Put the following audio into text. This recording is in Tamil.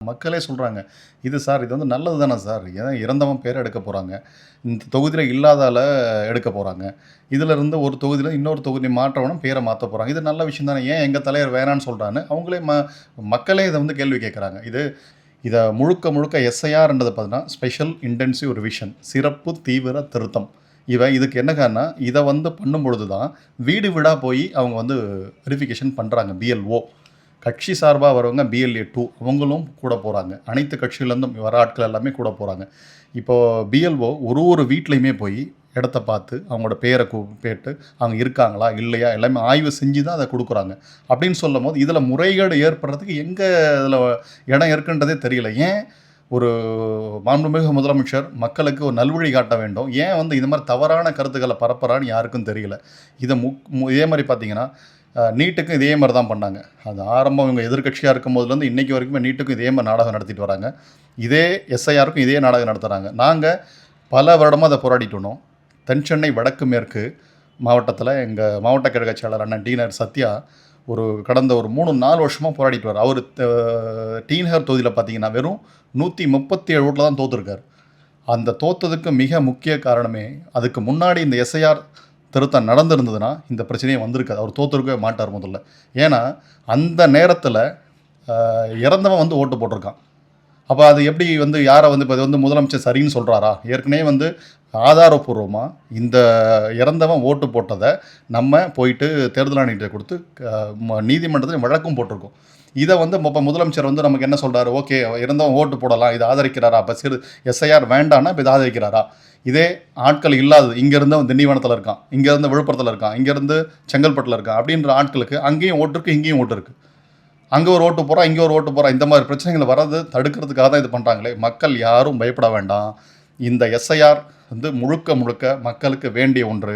மக்களே சொல்கிறாங்க இது சார் இது வந்து நல்லது தானே சார்? ஏன்னா இறந்தவன் பேர் எடுக்க போகிறாங்க இந்த தொகுதியில் இல்லாதால எடுக்க போகிறாங்க இதிலிருந்து ஒரு தொகுதியில் இன்னொரு தொகுதி மாற்றவனும் பேரை மாற்ற போகிறாங்க இது நல்ல விஷயம் தானே? ஏன் எங்கள் தலைவர் வேணான்னு சொல்கிறான்னு அவங்களே ம மக்களே இதை வந்து கேள்வி கேட்குறாங்க இது இதை முழுக்க முழுக்க எஸ்ஐஆர்ன்றது பார்த்தீங்கன்னா ஸ்பெஷல் இன்டென்சிவ் ரிவிஷன் சிறப்பு தீவிர திருத்தம். இவன் இதுக்கு என்ன காரணம் இதை வந்து பண்ணும் பொழுது தான் வீடு வீடாக போய் அவங்க வந்து வெரிஃபிகேஷன் பண்ணுறாங்க பிஎல்ஓ கட்சி சார்பாக வரவங்க பிஎல்ஏ டூ அவங்களும் கூட போகிறாங்க அனைத்து கட்சியிலேருந்தும் வர ஆட்கள் எல்லாமே கூட போகிறாங்க இப்போது பிஎல்ஓ ஒரு ஒரு வீட்லேயுமே போய் இடத்த பார்த்து அவங்களோட பேரை கூ கேட்டு அவங்க இருக்காங்களா இல்லையா எல்லாமே ஆய்வு செஞ்சு தான் அதை கொடுக்குறாங்க. அப்படின்னு சொல்லும் போது இதில் முறைகேடு ஏற்படுறதுக்கு எங்கே இதில் இடம் இருக்குன்றதே தெரியல. ஏன் ஒரு மாண்புமிகு முதலமைச்சர் மக்களுக்கு ஒரு நல்வழி காட்ட வேண்டும்? ஏன் வந்து இந்த மாதிரி தவறான கருத்துக்களை பரப்புறான்னு யாருக்கும் தெரியல. இதை முக் மு- இதே மாதிரி பார்த்தீங்கன்னா நீட்டுக்கும் இதே மாதிரி தான் பண்ணாங்க. அது ஆரம்பம் இவங்க எதிர்க்கட்சியாக இருக்கும் போதுலேருந்து இன்றைக்கி வரைக்குமே நீட்டுக்கும் இதே மாதிரி நாடகம் நடத்திட்டு வராங்க. இதே எஸ்ஐஆருக்கும் இதே நாடகம் நடத்துகிறாங்க நாங்கள் பல வருடமாக அதை போராடிட்டு வந்தோம் தென் சென்னை வடக்கு மேற்கு மாவட்டத்தில் எங்கள் மாவட்ட கழகச்சாளர் அண்ணன் டீனர் சத்யா ஒரு கடந்த ஒரு மூணு நாலு வருஷமாக போராடிட்டு வர்றார் அவர் டீனகர் தொகுதியில் பார்த்தீங்கன்னா வெறும் நூற்றி முப்பத்தி ஏழு ஓட்டில் தான் தோற்றுருக்கார் அந்த தோத்ததுக்கு மிக முக்கிய காரணமே அதுக்கு முன்னாடி இந்த எஸ்ஐஆர் திருத்தம் நடந்திருந்ததுன்னா இந்த பிரச்சனையே வந்திருக்காது. அவர் தோற்றுருக்கவே மாட்டார் முதல்ல. ஏன்னா அந்த நேரத்தில் இறந்தவன் வந்து ஓட்டு போட்டிருக்கான். அப்போ அது எப்படி வந்து யாரை வந்து இப்போ வந்து முதலமைச்சர் சரின்னு சொல்கிறாரா ஏற்கனவே வந்து ஆதாரப்பூர்வமாக இந்த இறந்தவன் ஓட்டு போட்டதை நம்ம போயிட்டு தேர்தல் ஆணையத்தை கொடுத்து ம- நீதிமன்றத்தில் வழக்கும் போட்டிருக்கோம். இதை வந்து இப்போ முதலமைச்சர் வந்து நமக்கு என்ன சொல்கிறாரு ஓகே இறந்தவன் ஓட்டு போடலாம் இதை ஆதரிக்கிறாரா? அப்போ சிறு எஸ்ஐஆர் வேண்டான்னா இப்போ இதை ஆதரிக்கிறாரா? இதே ஆட்கள் இல்லாதது இங்கேருந்து அவன் திண்டிவனத்தில் இருக்கான் இங்கேருந்து விழுப்புரத்தில் இருக்கான் இங்கேருந்து செங்கல்பட்டில் இருக்கான் அப்படின்ற ஆட்களுக்கு அங்கேயும் ஓட்டுருக்கு இங்கேயும் ஓட்டு இருக்குது அங்கே ஒரு ஓட்டு போகிறான் இங்கே ஒரு ஓட்டு போகிறான் இந்த மாதிரி பிரச்சனைகள் வர்றது தடுக்கிறதுக்காக தான் இது பண்ணுறாங்களே மக்கள் யாரும் பயப்பட வேண்டாம். இந்த எஸ்ஐஆர் வந்து முழுக்க முழுக்க மக்களுக்கு வேண்டிய ஒன்று.